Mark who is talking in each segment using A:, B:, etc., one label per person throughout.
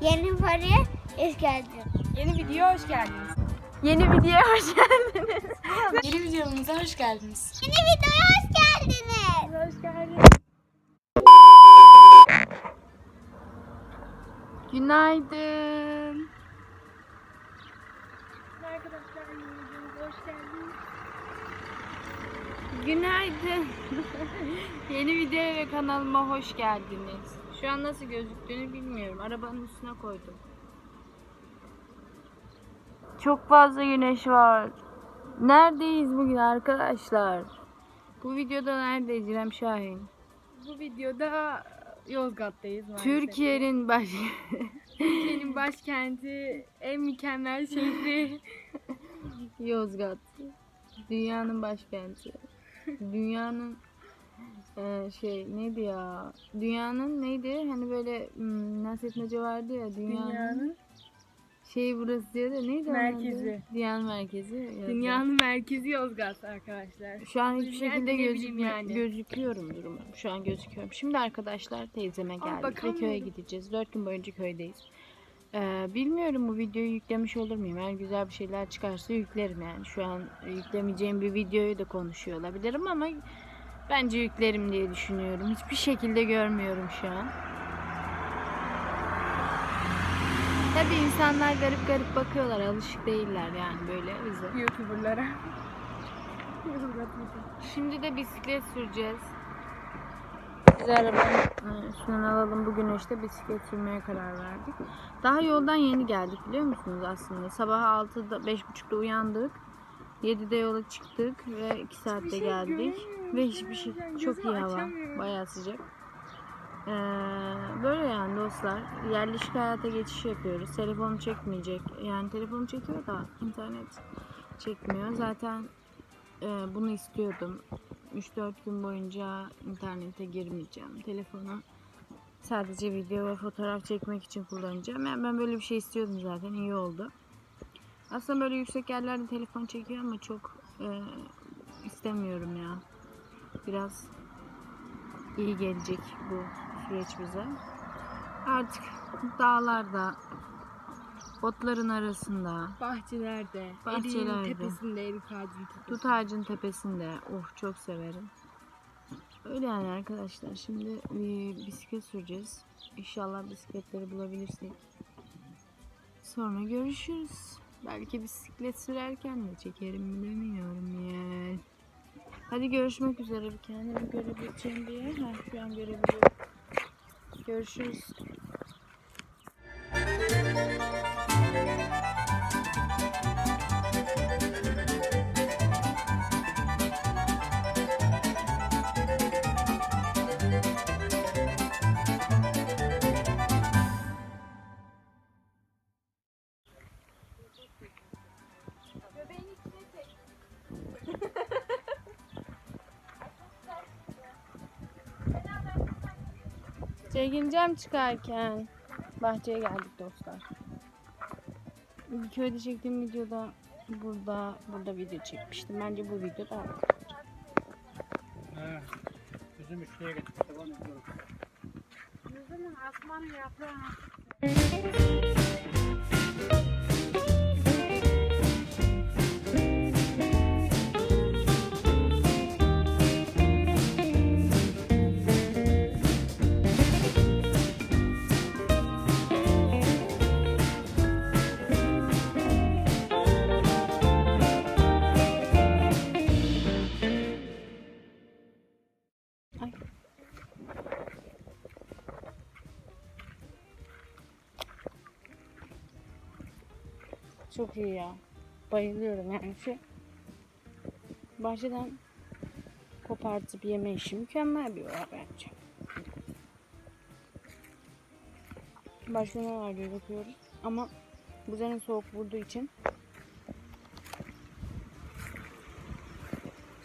A: Yeni paraya hoş geldin.
B: Yeni videoya hoş geldiniz.
C: Yeni videoya hoş geldiniz.
B: Yeni videomuza hoş geldiniz.
A: Yeni videoya hoş geldiniz.
B: Hoş geldiniz.
C: Günaydın.
B: Arkadaşlar yeni videomuza hoş geldiniz.
C: Günaydın. Yeni videoya ve kanalıma hoş geldiniz. Şu an nasıl gözüktüğünü bilmiyorum. Arabanın üstüne koydum. Çok fazla güneş var. Neredeyiz bugün arkadaşlar? Bu videoda neredeyiz İrem Şahin?
B: Bu videoda Yozgat'tayız maalesef.
C: Türkiye'nin baş...
B: Türkiye'nin başkenti, en mükemmel şehri.
C: Yozgat. Dünyanın başkenti. Dünyanın eee, şey neydi ya? Dünyanın neydi? Hani böyle hmm, Nasrettin Hoca vardı ya dünyanın,
B: Dünyanın,
C: şeyi burası diyor da neydi?
B: Merkezi.
C: Dünyanın merkezi. Yozgat.
B: dünyanın merkezi Yozgat arkadaşlar.
C: şu an hiçbir
B: Dünya
C: şekilde
B: diyebilirim
C: gözükmü-
B: yani.
C: gözüküyorumdur umarım. Şu an gözüküyorum. Şimdi arkadaşlar teyzeme geldik ve köye gideceğiz. Dört gün boyunca köydeyiz. Ee, bilmiyorum bu videoyu yüklemiş olur muyum? Eğer güzel bir şeyler çıkarsa yüklerim yani. Şu an yüklemeyeceğim bir videoyu da konuşuyor olabilirim ama bence yüklerim diye düşünüyorum. Hiçbir şekilde görmüyorum şu an. Tabii insanlar garip garip bakıyorlar. Alışık değiller yani böyle bize.
B: YouTuber'lara.
C: Şimdi de bisiklet süreceğiz. Biz arabanın e, üstünden alalım. Bugün işte bisiklet sürmeye karar verdik. Daha yoldan yeni geldik biliyor musunuz aslında? Sabah 6'da 5.30'da uyandık. 7'de yola çıktık ve 2 saatte
B: şey
C: geldik. Ve hiçbir şey çok iyi hava. Bayağı sıcak. Ee, böyle yani dostlar. Yerleşik hayata geçiş yapıyoruz. Telefonu çekmeyecek. Yani telefonu çekiyor da internet çekmiyor. Zaten e, bunu istiyordum. 3-4 gün boyunca internete girmeyeceğim. Telefonu sadece video ve fotoğraf çekmek için kullanacağım. Yani ben böyle bir şey istiyordum zaten. iyi oldu. Aslında böyle yüksek yerlerde telefon çekiyor ama çok e, istemiyorum ya. Biraz iyi gelecek bu süreç bize. Artık dağlarda, otların arasında,
B: Bahçelerde.
C: Bahçelerde.
B: tepesinde, erik ağacının tepesinde.
C: Dut ağacın tepesinde. Oh çok severim. Öyle yani arkadaşlar. Şimdi bir bisiklet süreceğiz. İnşallah bisikletleri bulabilirsek. Sonra görüşürüz. Belki bisiklet sürerken de çekerim bilemiyorum ya. Hadi görüşmek üzere. Bir kendimi görebileceğim bir yer. Ha, şu an görebiliyorum. Görüşürüz. Çekineceğim çıkarken. Bahçeye geldik dostlar. Köyde çektiğim videoda burada burada video çekmiştim. Bence bu video daha
D: Ha, Üzüm üçlüye getirdik. Devam ediyoruz.
B: Yüzünün asman yaprağı.
C: Çok iyi ya. Bayılıyorum yani şu bahçeden kopartıp yeme işi mükemmel bir olay bence. Başka ne var diye bakıyoruz. Ama bu sene soğuk vurduğu için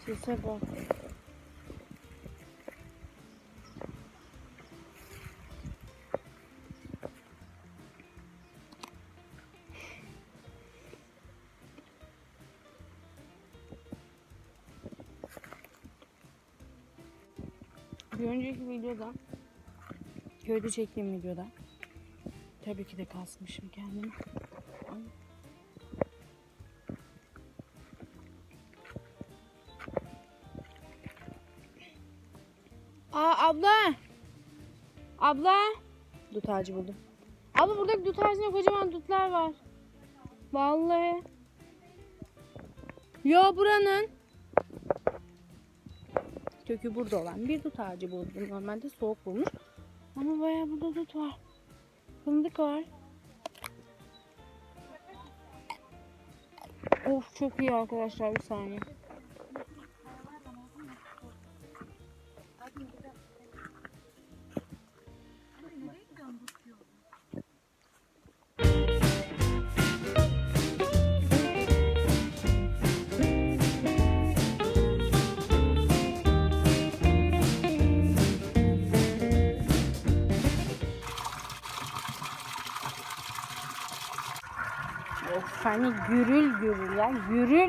C: sese bak. Videoda köyde çektiğim videoda Tabii ki de kasmışım kendimi. Ay. Aa abla. Abla. Dut ağacı buldum. Abla buradaki dut ağacında kocaman dutlar var. Vallahi. Ya buranın. Kökü burada olan bir dut ağacı buldum. Normalde soğuk bulmuş. Ama bayağı burada dut var. Fındık var. Of çok iyi arkadaşlar bir saniye.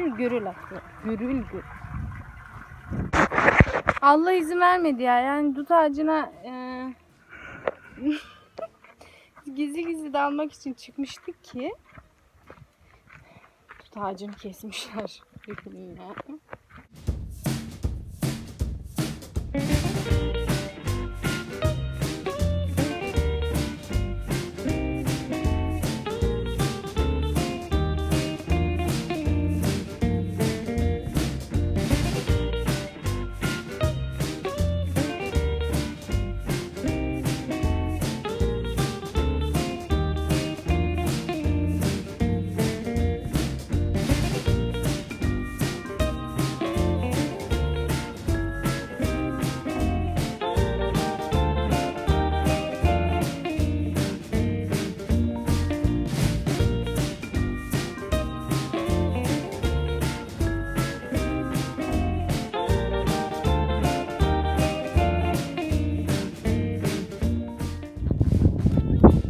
C: Gürül gürül akıyor. Gürül gürül. Allah izin vermedi ya. Yani dut ağacına e, gizli gizli dalmak için çıkmıştık ki dut ağacını kesmişler. Düşünün ya.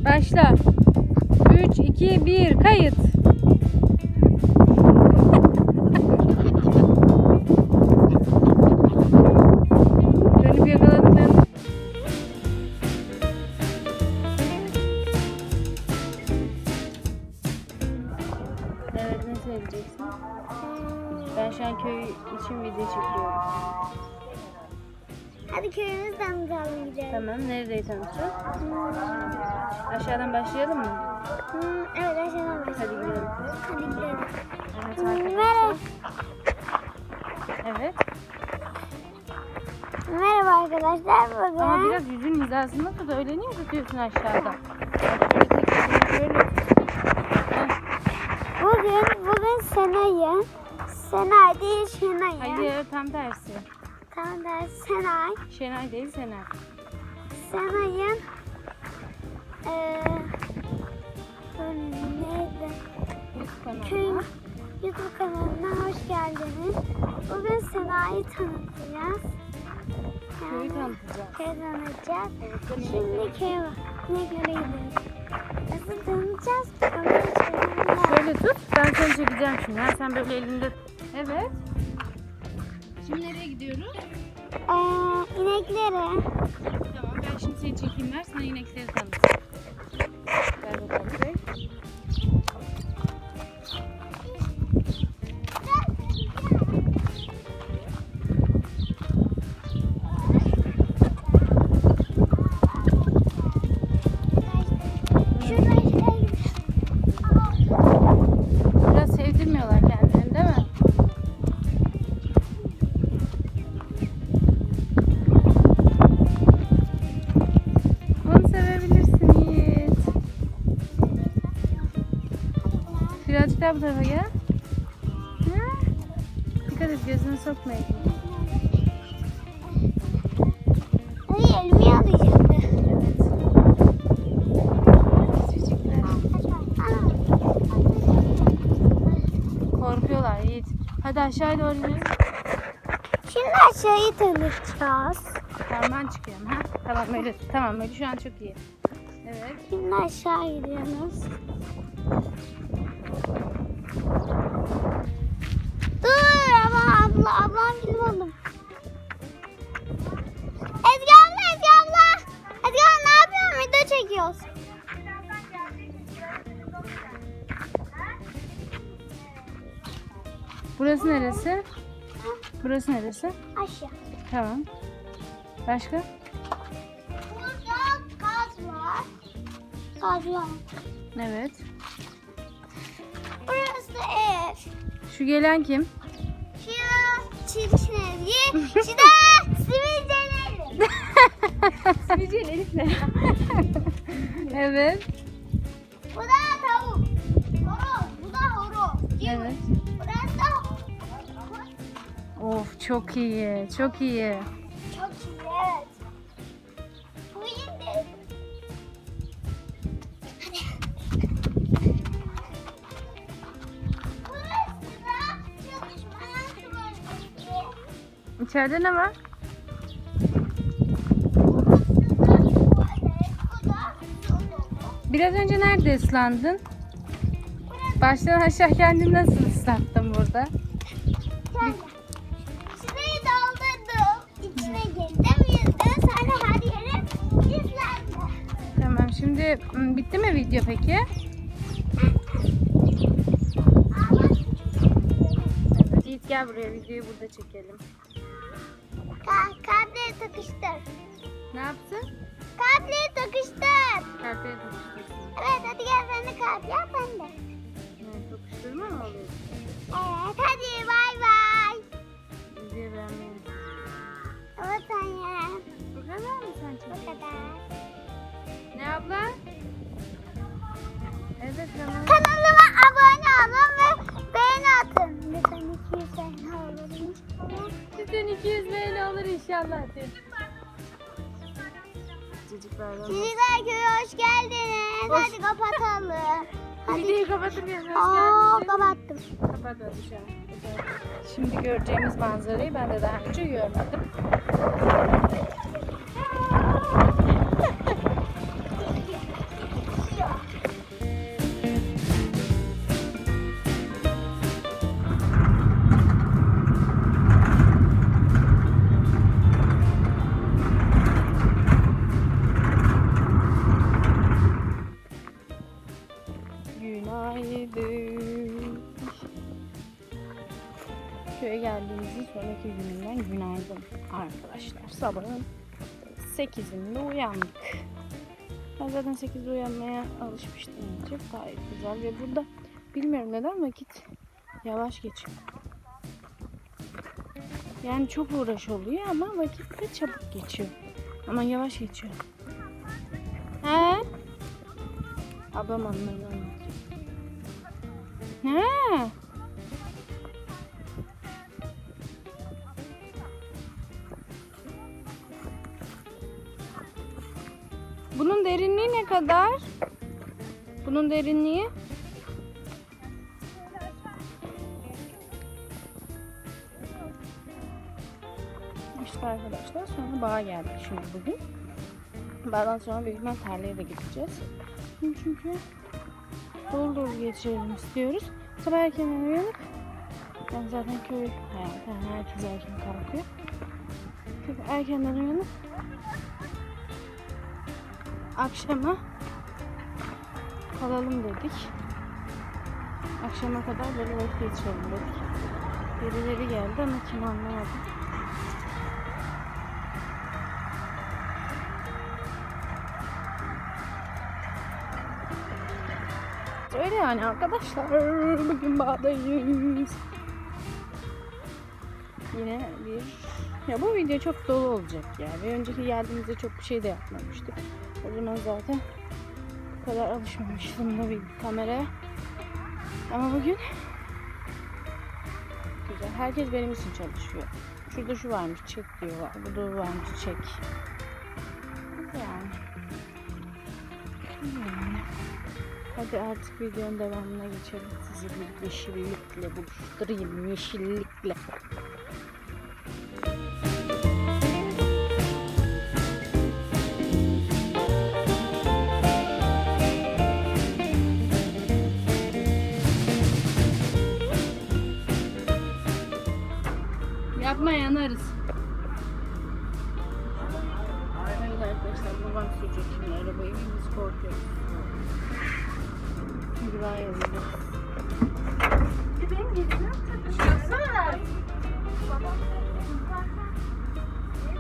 C: Başla. 3, 2, 1, kayıt. Başlayalım mı?
A: Hmm, evet aşağıdan
C: Hadi
A: başlayalım.
C: gidelim.
A: Hadi gidelim.
C: Evet arkadaşlar.
A: Merhaba.
C: Evet.
A: Merhaba arkadaşlar. Bugün
C: Ama biraz yüzün hizasında tut. Öyle niye tutuyorsun. Heh,
A: bugün bugün Senay'ın Senay değil Şenay'ın.
C: Hayır tam tersi.
A: Tamam da Senay.
C: Şenay değil Senay.
A: Senay'ın eee neydi? Köy. YouTube kanalına hoş geldiniz. Bugün Sena'yı tanıtacağız.
C: Köyü
A: Yani
C: tanıtacağız.
A: Köyü tanıtacağız.
C: Evet,
A: Şimdi köy. Ne göre gidiyoruz. Nasıl tanıtacağız?
C: Şöyle tut. Ben seni çekeceğim şimdi. Ha, sen böyle elinde. Evet. Şimdi nereye gidiyoruz?
A: Eee inekleri.
C: Tamam ben şimdi seni çekeyim. Ver sana inekleri tanıt. Ver daha bu tarafa gel. Ha? Dikkat et gözünü sokmayın.
A: Ay elimi.
C: Korkuyorlar Yiğit. Hadi aşağıya doğru yürü.
A: Şimdi aşağıyı tanıtacağız.
C: Tamam ben çıkıyorum. Ha? Tamam öyle. Tamam öyle şu an çok iyi. Evet.
A: Şimdi aşağı gidiyoruz. abla. Ablam gibi oldum. Ezgi abla, Ezgi abla. Ezgi abla ne yapıyorsun? Video çekiyoruz.
C: Burası neresi? Burası neresi?
A: Aşağı.
C: Tamam. Başka?
A: Burada gaz var. Gaz var.
C: Evet.
A: Burası ev.
C: Şu gelen kim?
A: Şu çirkinleri. Şu da sivilceleri.
C: Sivilceli Elif ne? evet.
A: Bu da tavuk. Horoz. Bu da horoz.
C: Evet.
A: Burası da
C: Of. Çok iyi. çok iyi. İçeride ne var? Biraz önce nerede ıslandın? Baştan aşağı kendini nasıl ıslattın burada?
A: Şurayı doldurdum. İçine girdim, yüzdüm. Sonra her yere yüzlendi.
C: Tamam şimdi bitti mi video peki? Evet. Yiğit gel buraya videoyu burada çekelim.
A: Ka- Kalpleri takıştır.
C: Ne yaptın?
A: Kalpleri takıştır.
C: Kalpleri tokuştursun.
A: Evet hadi gel sen de kalp yap ben de.
C: Ne, tokuşturma mı oluyor?
A: Evet hadi bay bay.
C: Videoyu beğenmeyi.
A: Evet anne.
C: Bu kadar mı sen
A: Bu
C: çekiyorsun?
A: kadar.
C: Ne abla? Evet tamam.
A: Kanalıma abone olun ve beğeni atın. Lütfen 200 beğeni alırım.
C: Sizden 200 beğeni olur inşallah. Çocuklardan.
A: Çocuklar köye hoş geldiniz.
C: Hoş-
A: Hadi kapatalım. Hadi.
C: Videoyu kapatırken hoş
A: Aa, kapattım.
C: Kapat hadi şu an. Şimdi göreceğimiz manzarayı ben de daha önce görmedim. Arkadaşlar. Sabahın 8'inde uyandık. Ben zaten 8'de uyanmaya alışmıştım önce. Gayet güzel ve burada bilmiyorum neden vakit yavaş geçiyor. Yani çok uğraş oluyor ama vakit de çabuk geçiyor. Ama yavaş geçiyor. He? Ablam anlatıyor. He? Kadar? Bunun derinliği? İşte arkadaşlar sonra bağa geldik şimdi bugün. Bağdan sonra büyük ihtimal tarlaya da gideceğiz. Çünkü dolu dolu geçirelim istiyoruz. Sabah erken uyanıp ben zaten köy hayatı yani herkes erken kalkıyor. Çünkü erkenden uyanıp akşama kalalım dedik. Akşama kadar böyle vakit geçirelim dedik. Birileri geldi ama kim anlamadım. Öyle yani arkadaşlar. Bugün bağdayız. Yine bir... Ya bu video çok dolu olacak ya. Ve önceki geldiğimizde çok bir şey de yapmamıştık. O zaman zaten bu kadar alışmamıştım da bir kameraya. Ama bugün güzel. Herkes benim için çalışıyor. Şurada şu varmış çek diyorlar. Burada varmış çek. Yani. Yani. Hadi artık videonun devamına geçelim. Sizi bir yeşillikle buluşturayım. Yeşillikle. Yapma yanarız. Evet arkadaşlar babam sürecek şimdi arabayı biz korkuyoruz. Çünkü yorulacağız.
A: Hadi benim gelirim.
B: Çıksana.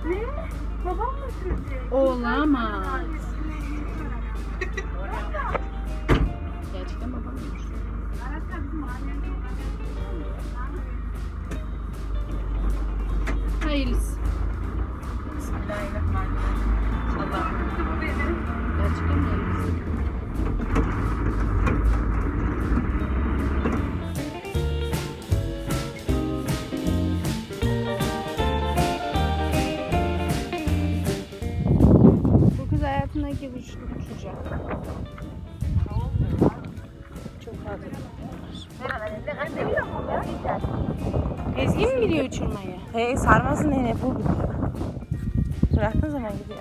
A: Ne? Babam mı sürecek?
C: Olamaz. Ezgi mi biliyor uçurmayı?
E: Hey sarmasın nene bu gidiyor. Bıraktığın zaman gidiyor.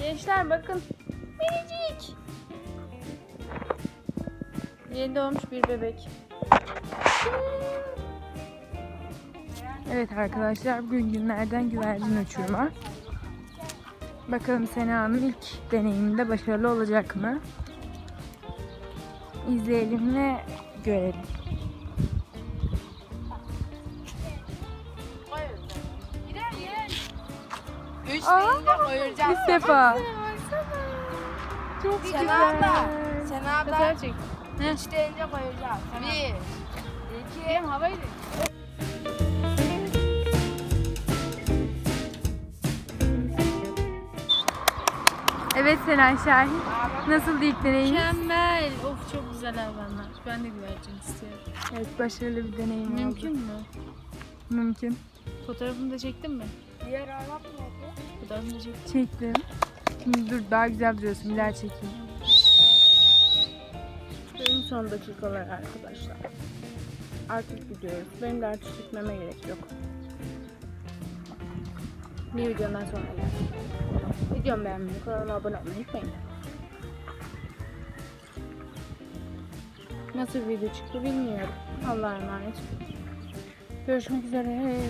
C: Gençler bakın. Yeni doğmuş bir bebek.
E: Evet arkadaşlar bugün günlerden güvercin uçurma. Bakalım Sena Hanım ilk deneyiminde başarılı olacak mı? İzleyelim ve görelim.
B: Üç deyince koyacağım.
E: İlk defa.
B: Çok
E: güzel.
B: Sen abi
C: Fotoğraf çek.
B: üç deyince koyacağım. Bir. İki. Benim havayı
E: Evet Sena Şahin. Nasıl ilk deneyim?
C: Mükemmel. Of çok güzel hayvanlar. Ben de güvercin istiyorum.
E: Evet başarılı bir deneyim
C: Mümkün
E: oldu.
C: mü?
E: Mümkün.
C: Fotoğrafını da çektin mi?
B: Diğer Arap nerede?
C: Fotoğrafını da çektim.
E: Çektim. Şimdi dur daha güzel duruyorsun. Bir daha çekeyim.
C: Benim son dakikalar arkadaşlar. Artık gidiyoruz. Benim de artık gitmeme gerek yok. Bir videodan sonra gel. Videomu beğenmeyi, kanalıma abone olmayı unutmayın. Nasıl video çıktı bilmiyorum. Allah'a emanet. Görüşmek üzere.